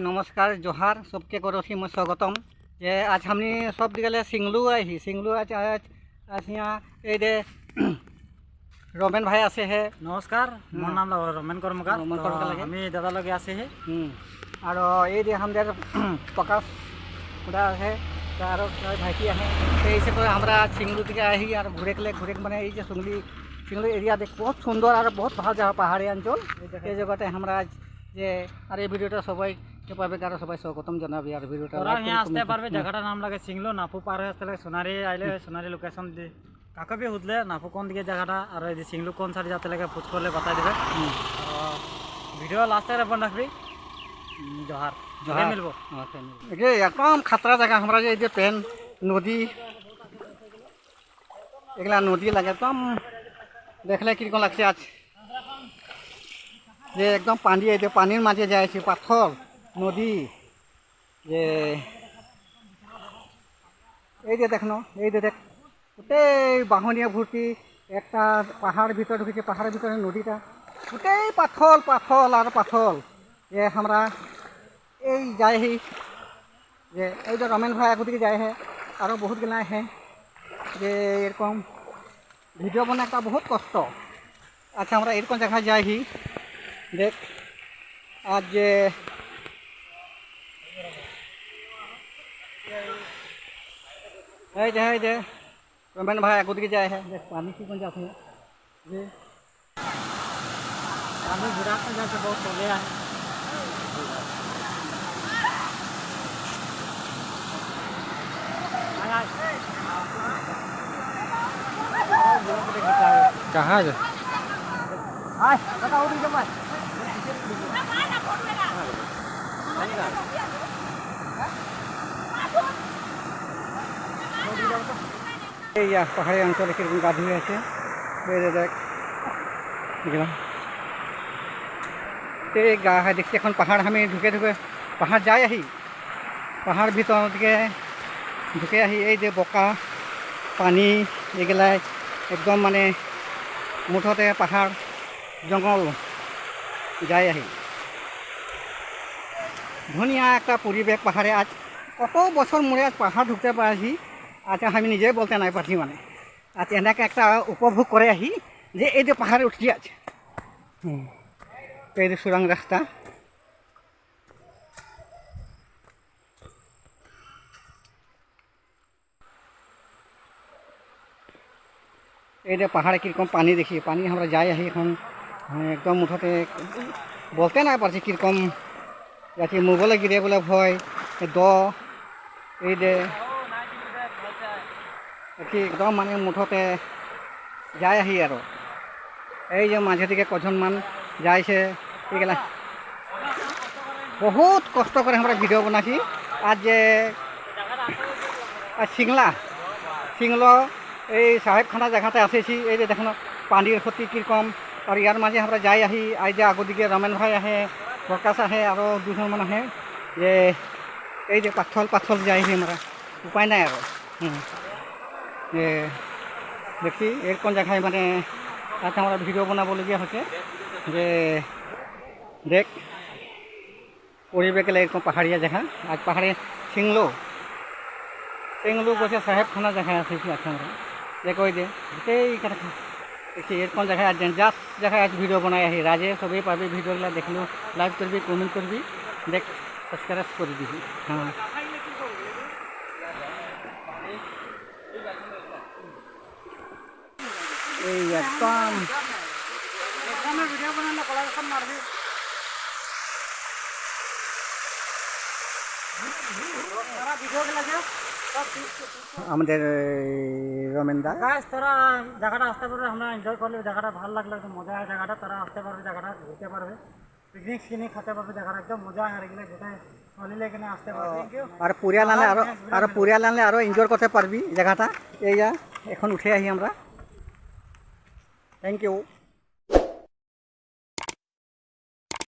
নমস্কার জোহার সবকে করছি মই স্বাগতম যে আজ আমি সব দিকে সিংলু আহি সিংলু আজ আজ আজ ইয়া এই দে রমেন ভাই আছে হে নমস্কাৰ মোৰ নাম ৰমেন কৰ্মকাৰ ৰমেন তো কৰ্মকাৰ লাগে। আমি দাদালগে আছেহি হুম। আৰু এই যে আমাদের প্রকাশ খুড়া আছে তা আরও কয় ভাইটি আছে সেই হিসেবে আমরা সিংলু থেকে আহি আর ঘুরে গেলে ঘুরে মানে এই যে সিংলি সিংলু এরিয়া দেখ বহুত সুন্দর আর বহুত ভালো জায়গা পাহাড়ি অঞ্চল এই জায়গাতে আমরা আজ যে আর এই ভিডিওটা সবাই পাবে আর সবাই স্বাগতম জানাবি। আর ভিডিওটা করে ইয়া আসতে পারবে। জায়গাটার নাম লাগে সিংলো নাফু পার হয়ে আসতে লাগে সোনারি আইলে সোনারি লোকেশন দি। কাকে বি হুদলে নাফু কোন দিকে জায়গাটা আর এই সিংলু কোন সাইড যাতে লাগে পুছ করলে বাতাই দেবে। ভিডিও লাস্টে বন রাখবি জহার জহার জহার। মিলবো। একে একদম খাতরা জায়গা আমরা যে এই যে পেন নদী এগুলা নদী লাগে একদম দেখলে কিরকম লাগছে আজ। যে একদম পানি এই যে পানির মাঝে যাইছে পাথর নদী, যে এই যে দেখনো এই যে দেখ গোটেই বাহনীয়া ভর্তি, একটা পাহাড় ভিতরে ঢুকেছে, পাহাড়ের ভিতরে নদীটা গোটেই পাথল পাথল আর পাথল। যে আমরা এই যায়হি যে এই যে রমেন ভাই আগদিকে যায় হে আরও বহুত গেলা আহে যে এরকম ভিডিও বনা একটা বহুত কষ্ট। আচ্ছা আমরা এরকম জায়গায় যাইহি দেখ আজ যে है जे है जे रमन भाई कूद के जाए है। देख पानी की कौन जाते हैं? जे पानी गुजरात में जाके बहुत हो गया है। कहाँ जे आय बताओ उधर जमा এই পাহাড়ি অঞ্চলে কীরকম গা ধুয়ে আছে। যে দেখ এই গা হয়, দেখছি এখন পাহাড় আমি ঢুকে ঢুকে, পাহাড় যাই আহি। পাহাড় ভিতর দিকে ঢুকে আহি, এই যে বোকা, পানী, এগুলাই, একদম মানে মুঠতে পাহাড়, জঙ্গল যাই আহি। ধুনীয়া একটা পরিবেশ পাহাড়ে। আজ কত বছর মূরে আজ পাহাড় ঢুকতে পারছি আজ আমি নিজে বলতে নাই পারছি মানে। আজ এনেকে একটা উপভোগ করে আহি যে এই যে পাহাড়ে উঠছি আজ। হুম। এই যে সুরাং রাস্তা। এই যে পাহাড়ে কীরকম পানি দেখি পানি আমরা যাই আহি এখন হ্যাঁ, একদম মুঠতে বলতে না পারছি কীরকম। যাতে মোবাইলে গিরে বলে ভয় দ এই যে কি একদম মানে মুঠতে যাই আহি আৰু। এই যে মাঝে দিকে কজনমান যাইছে এইগেলা বহুত কষ্ট করে আমরা ভিডিও বানাছি আর যে আর সিংলা সিংলো এই সাহেবখানা জায়গাতে আসেছি এই যে দেখুন পানির ক্ষতি কীরকম আর ইয়ার মাঝে আমরা যাই আহি আই যে আগদিকে রমেন ভাই আহে প্রকাশ আহে আরও দুজনমান আহে, যে, এই যে পাথল পাথল যাই আমরা। উপায় নাই আৰু। হুম। যে দেখি এরকম জায়গায় মানে আজ আমরা ভিডিও বানাবলগীয়া হচ্ছে, যে দেখ পরিবেশ গেলে এরকম পাহাড়িয়া জায়গা আজ পাহাড়ে সিংলো সিংলো বসে সাহেবখানা জায়গায় আসেছি আজকে আমরা যে কই দে গোটেই দেখি এরকম জায়গায় আজ জাস্ট জায়গায় আজ ভিডিও বনাই আহি, রাজে সবেই পাবি, ভিডিওগুলো দেখল লাইভ করবি কমেন্ট করবি, দেখ সাবস্ক্রাইব করে দিবি। হ্যাঁ এই একদম ভিডিও বানালে কলা এখন মারবি তারা ভিডিও গেলে যে সব আমাদের রমেন দা। গাছ তোরা জায়গাটা আসতে পারবে আমরা এনজয় করলে জায়গাটা ভালো লাগল একদম মজা হয় জায়গাটা তোরা আসতে পারবে জায়গাটা ঘুরতে পারবে। পিকনিক সিকনিক খেতে পারবে জায়গাটা একদম মজা হয় আর এগুলো ইউ আর পুরিয়াল আনলে আরও আর পুরিয়াল আনলে আরও এনজয় করতে পারবি জায়গাটা। এই যা এখন উঠে আহি আমরা। Thank you.